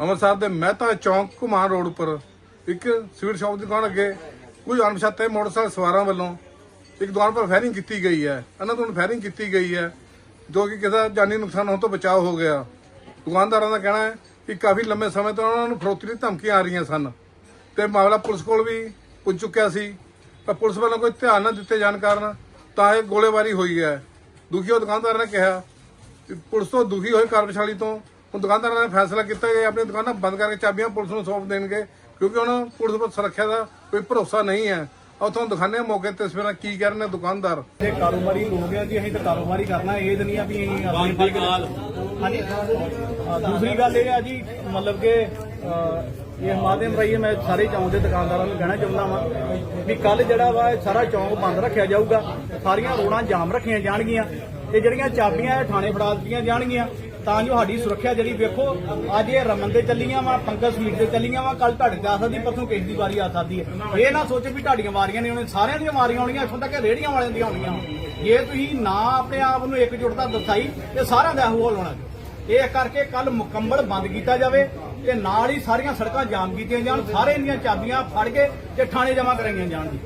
ਅੰਮ੍ਰਿਤਸਰ ਦੇ ਮਹਿਤਾ ਚੌਂਕ ਘੁਮਾਣ ਰੋਡ ਉੱਪਰ ਇੱਕ ਸਵੀਟ ਸ਼ਾਪ ਦੀ ਦੁਕਾਨ ਅੱਗੇ ਕੁਝ ਅਣਪਛਾਤੇ ਮੋਟਰਸਾਈਕਲ ਸਵਾਰਾਂ ਵੱਲੋਂ ਇੱਕ ਦੁਕਾਨ ਪਰ ਫਾਇਰਿੰਗ ਕੀਤੀ ਗਈ ਹੈ। ਇਹਨਾਂ ਤੋਂ ਫਾਇਰਿੰਗ ਕੀਤੀ ਗਈ ਹੈ, ਜੋ ਕਿ ਕਿਸੇ ਦਾ ਜਾਨੀ ਨੁਕਸਾਨ ਹੋਣ ਤੋਂ ਬਚਾਅ ਹੋ ਗਿਆ। ਦੁਕਾਨਦਾਰਾਂ ਦਾ ਕਹਿਣਾ ਹੈ ਕਿ ਕਾਫੀ ਲੰਮੇ ਸਮੇਂ ਤੋਂ ਉਹਨਾਂ ਨੂੰ ਫਰੋਤੀ ਦੀ ਧਮਕੀਆਂ ਆ ਰਹੀਆਂ ਸਨ ਤੇ ਮਾਮਲਾ ਪੁਲਿਸ ਕੋਲ ਵੀ ਪੁੱਜ ਚੁੱਕਿਆ ਸੀ। ਪਰ ਪੁਲਿਸ ਵੱਲੋਂ ਕੋਈ ਧਿਆਨ ਨਾ ਦਿੱਤੇ ਜਾਣ ਕਾਰਨ ਤਾਂ ਇਹ ਗੋਲੇਬਾਰੀ ਹੋਈ ਹੈ। ਦੁਖੀ ਉਹ ਦੁਕਾਨਦਾਰ ਨੇ ਕਿਹਾ ਪੁਲਿਸ ਤੋਂ ਦੁਖੀ ਹੋਏ ਕਾਰਜਸ਼ਾਲੀ ਤੋਂ ਹੁਣ ਦੁਕਾਨਦਾਰਾਂ ਨੇ ਫੈਸਲਾ ਕੀਤਾ ਕਿ ਆਪਣੀ ਦੁਕਾਨਾਂ ਬੰਦ ਕਰਕੇ ਚਾਬੀਆਂ ਪੁਲਿਸ ਨੂੰ ਸੌਂਪ ਦੇਣਗੇ ਕਿਉਂਕਿ ਹੁਣ ਪੁਲਿਸ ਪਰ ਸੁਰੱਖਿਆ ਦਾ ਕੋਈ ਭਰੋਸਾ ਨਹੀਂ ਹੈ। ਉਥੋਂ ਦਿਖਾਣੇ ਆ ਮੌਕੇ ਤੇ ਤਸਵੀਰਾਂ ਕੀ ਕਹਿ ਰਹੇ ਨੇ ਦੁਕਾਨਦਾਰ? ਇਹ ਕਾਰੋਬਾਰੀ ਲੋਕ ਆ ਜੀ ਅਸੀਂ ਤਾਂ ਕਾਰੋਬਾਰੀ ਕਰਨਾ ਇਹ ਤਾਂ ਨਹੀਂ ਆ ਵੀ ਅਸੀਂ ਆਪਣੀ ਹਾਂਜੀ। ਦੂਸਰੀ ਗੱਲ ਇਹ ਆ ਜੀ ਮਤਲਬ ਕਿ ਇਹ ਮਾਧਿਅਮ ਰਹੀਏ ਮੈਂ ਸਾਰੇ ਚੌਂਕ ਦੇ ਦੁਕਾਨਦਾਰਾਂ ਨੂੰ ਕਹਿਣਾ ਚਾਹੁੰਦਾ ਵਾਂ ਵੀ ਕੱਲ ਜਿਹੜਾ ਵਾ ਸਾਰਾ ਚੌਂਕ ਬੰਦ ਰੱਖਿਆ ਜਾਊਗਾ ਸਾਰੀਆਂ ਰੋਡਾਂ ਜਾਮ ਰੱਖੀਆਂ ਜਾਣਗੀਆਂ ਤੇ ਜਿਹੜੀਆਂ ਚਾਬੀਆਂ ਇਹ ਥਾਣੇ ਫੜਾ ਦਿੱਤੀਆਂ ਜਾਣਗੀਆਂ ਤਾਂ ਜੋ ਸਾਡੀ ਸੁਰੱਖਿਆ ਜਿਹੜੀ ਵੇਖੋ, ਅੱਜ ਇਹ ਰਮਨ ਦੇ ਚੱਲੀਆਂ ਵਾ, ਪੰਕਜ ਸਵੀਟ ਦੇ ਚੱਲੀਆਂ ਵਾ ਕੱਲ ਤੁਹਾਡੇ ਤੇ ਆ ਸਕਦੀ, ਪਰਸੋਂ ਕਿਸੇ ਦੀ ਵਾਰੀ ਆ ਸਕਦੀ ਹੈ। ਇਹ ਨਾ ਸੋਚੋ ਵੀ ਤੁਹਾਡੀਆਂ ਵਾਰੀਆਂ ਨੇ, ਉਹਨੇ ਸਾਰਿਆਂ ਦੀਆਂ ਵਾਰੀਆਂ ਆਉਣੀਆਂ ਇੱਥੋਂ ਤੱਕ ਰੇੜੀਆਂ ਵਾਲਿਆਂ ਦੀਆਂ ਆਉਣੀਆਂ ਜੇ ਤੁਸੀਂ ਨਾ ਆਪਣੇ ਆਪ ਨੂੰ ਇਕਜੁੱਟਤਾ ਦਰਸਾਈ, ਤੇ ਸਾਰਿਆਂ ਦਾ ਇਹੋ ਹੋਣਾ ਜੀ। ਇਹ ਕਰਕੇ ਕੱਲ ਮੁਕੰਮਲ ਬੰਦ ਕੀਤਾ ਜਾਵੇ, ਤੇ ਨਾਲ ਹੀ ਸਾਰੀਆਂ ਸੜਕਾਂ ਜਾਮ ਕੀਤੀਆਂ ਜਾਣ, ਸਾਰੇ ਦੀਆਂ ਚਾਬੀਆਂ ਫੜ ਕੇ ਤੇ ਥਾਣੇ ਜਮ੍ਹਾਂ ਕਰਾਈਆਂ ਜਾਣ ਜੀ।